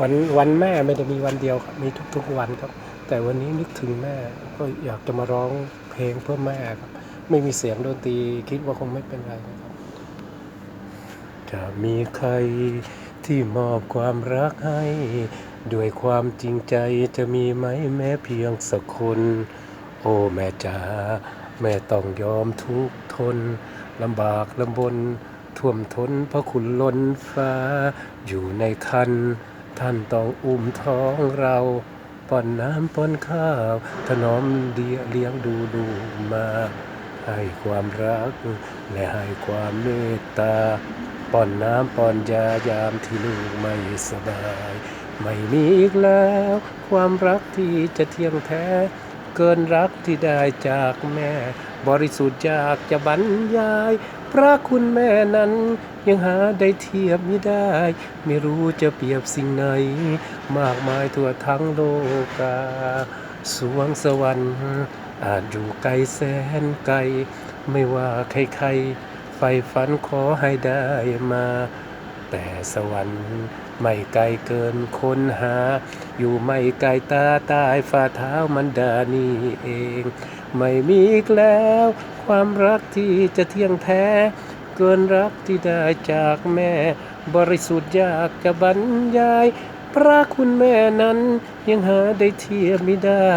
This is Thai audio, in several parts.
วันวันแม่ไม่ได้มีวันเดียวครับมีทุกๆวันครับ แต่วันนี้นึกถึงแม่ก็อยากจะมาร้องเพลงเพื่อแม่ครับ ไม่มีเสียงดนตรีคิดว่าคงไม่เป็นไรนะครับ จะมีใครที่มอบความรักให้ ด้วยความจริงใจจะมีไหมแม้เพียงสักคน โอ้แม่จ๋าแม่ต้องยอมทุกทนลำบากลำบนท่วมท้นเพราะคุณล้นฟ้าอยู่ในคัน ท่านต้องอุ้มท้องเราป้อนน้ำป้อนข้าว ถนอมเดียเลี้ยงดูดูมา ให้ความรัก และให้ความเมตตาป้อนน้ำป้อนยายามที่ลูกไม่สบาย ไม่มีอีกแล้ว ความรักที่จะเที่ยงแท้ เกินรักที่ได้จากแม่ บริสุทธิ์อยากจะบรรยาย พระคุณแม่นั้นยังหาได้เทียบไม่ได้ ไม่รู้จะเปรียบสิ่งไหน มากมายทั่วทั้งโลกา สวงสวรรค์อาจอยู่ไกลแสนไกล ไม่ว่าใครๆใฝ่ฝันขอให้ได้มา แต่สวรรค์ไม่ไกลเกินคนหา อยู่ไม่ไกลตาตายฝ่าเท้ามันดานี่เอง ไม่มีอีกแล้ว ความรักที่จะเที่ยงแท้ เกินรักที่ได้จากแม่ บริสุทธิ์ยากจะบรรยาย พระคุณแม่นั้นยังหาได้เทียบไม่ได้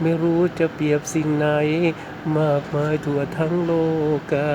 ไม่รู้จะเปรียบสิ่งไหน มากมายทั่วทั้งโลกา